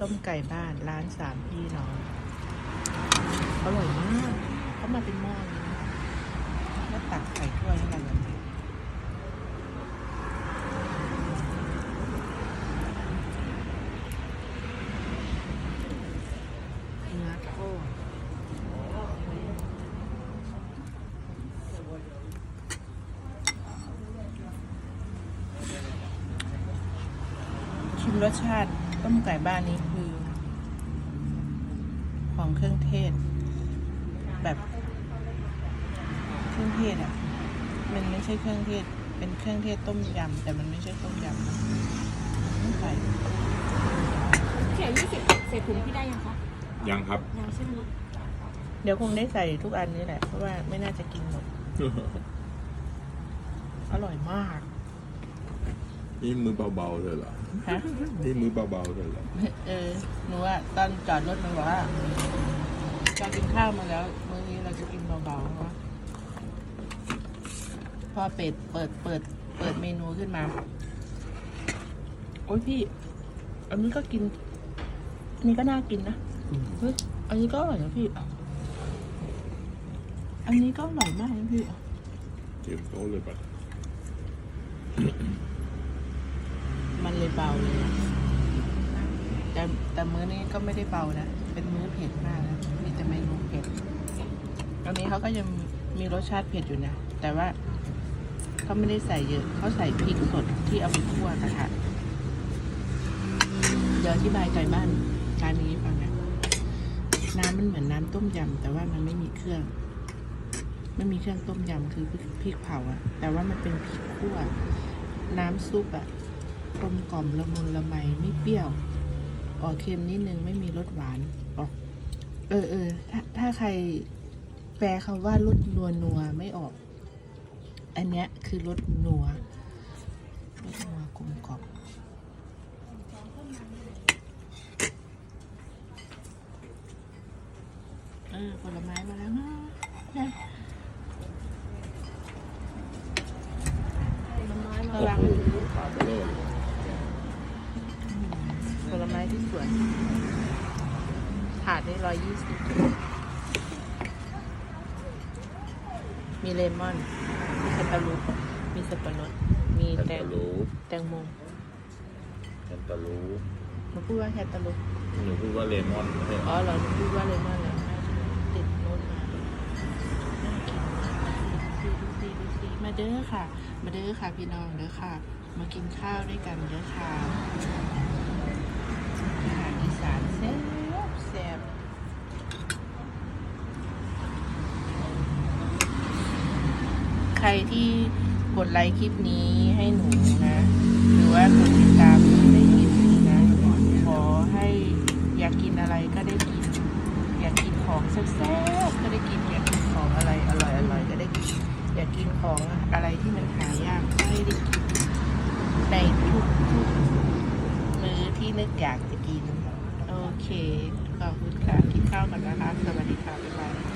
ต้มไก่บ้านร้านสามพี่น้องอร่อยมากเขามาเป็นหม้อเลยนะแล้วตักไข่ถ้วยให้เราแบบนี้เนื้อโทษชิมรสชาติ ต้มไก่บ้านนี้คือ ของเครื่องเทศ แบบเครื่องเทศอะ มันไม่ใช่เครื่องเทศ เป็นเครื่องเทศต้มยำแต่มันไม่ใช่ต้มยำนะต้มไก่เขียวยี่สิบเศษถุงพี่ได้ยังคะยังครับ ยังใช่ไหมคะเดี๋ยวคงได้ใส่ทุกอันนี้แหละ เพราะว่าไม่น่าจะกินหมด อร่อยมาก นี่มือเบาๆเลยเหรอ ฮะนี่มือเบาๆเลยเหรอเออหนูว่าตอนจอดรถมันบอกว่าเรากินข้าวมาแล้วมื้อนี้เราจะกินเบาๆเพราะว่าพอเป็ดเปิดเปิด เปิดเมนูขึ้นมา โอ้ยพี่ อันนี้ก็กิน อันนี้ก็น่ากินนะเฮ้ยอันนี้ก็อร่อยนะพี่ อันนี้ก็อร่อยมากนะพี่ เตรียมโต๊ะเลยปะมัน เบาเลยนะแต่แต่มื้อนี้ก็ไม่ได้เบานะ เป็นมื้อเผ็ดมากนะมีแต่เมนูเผ็ดอันนี้เขาก็ยังมีรสชาติเผ็ดอยู่นะ แต่ว่าเขาไม่ได้ใส่เยอะ เขาใส่พริกสดที่เอาไปคั่วนะคะเดี๋ยวอธิบายไก่บ้านร้านนี้ฟังนะ น้ำมันเหมือนน้ำต้มยำแต่ว่ามันไม่มีเครื่อง ไม่มีเครื่องต้มยำคือพริกเผาอะแต่ว่ามันเป็นพริกคั่ว น้ำซุปอะ กลมกล่อมละมุนละไมไม่เปรี้ยว ออกเค็มนิดนึงไม่มีรสหวานออกเออเออถ้าถ้าใครแปลคำว่ารสนัวนัวไม่ออก อันเนี้ยคือรสนัวรสนัวกลมกล่อมเออผลไม้มาแล้วนะผลไม้มาระวัง ขาดไปเลย ผลไม้ ที่สวนถาดนี่ร้อยยี่สิบมีเลมอน มีแคนตาลูปมีสับปะรด มีแคนแตตางลูปแตงโมแคนตาลูปหนูพูดว่าแคนตาลูปหนูพูดว่าเลมอนไม่ใช่เหรอ๋ออเหรอหนูพูดว่าเลมอนแล้วติดโน้ตมาน่ากินมากดูสิดูสิดูสิมาเด้อค่ะ มาเด้อค่ะพี่น้องเด้อค่ะ มากินข้าวด้วยกันเด้อค่ะอาหารอีสาน แซ่บแซ่บใครที่กดไลค์คลิปนี้ให้หนูนะ หรือว่ากดติดตามหนูในคลิปนี้นะ ขอให้อยากกินอะไรก็ได้กิน อยากกินของแซ่บๆก็ได้กิน อยากกินของอะไรอร่อยๆก็ได้กิน อยากกินของอะไรที่มันหายากก็ให้ได้กินในทุกๆมื้อที่นึกอยากจะกิน เค ขอบคุณค่ะกินข้าวกันนะคะ สวัสดีค่ะบ๊ายบาย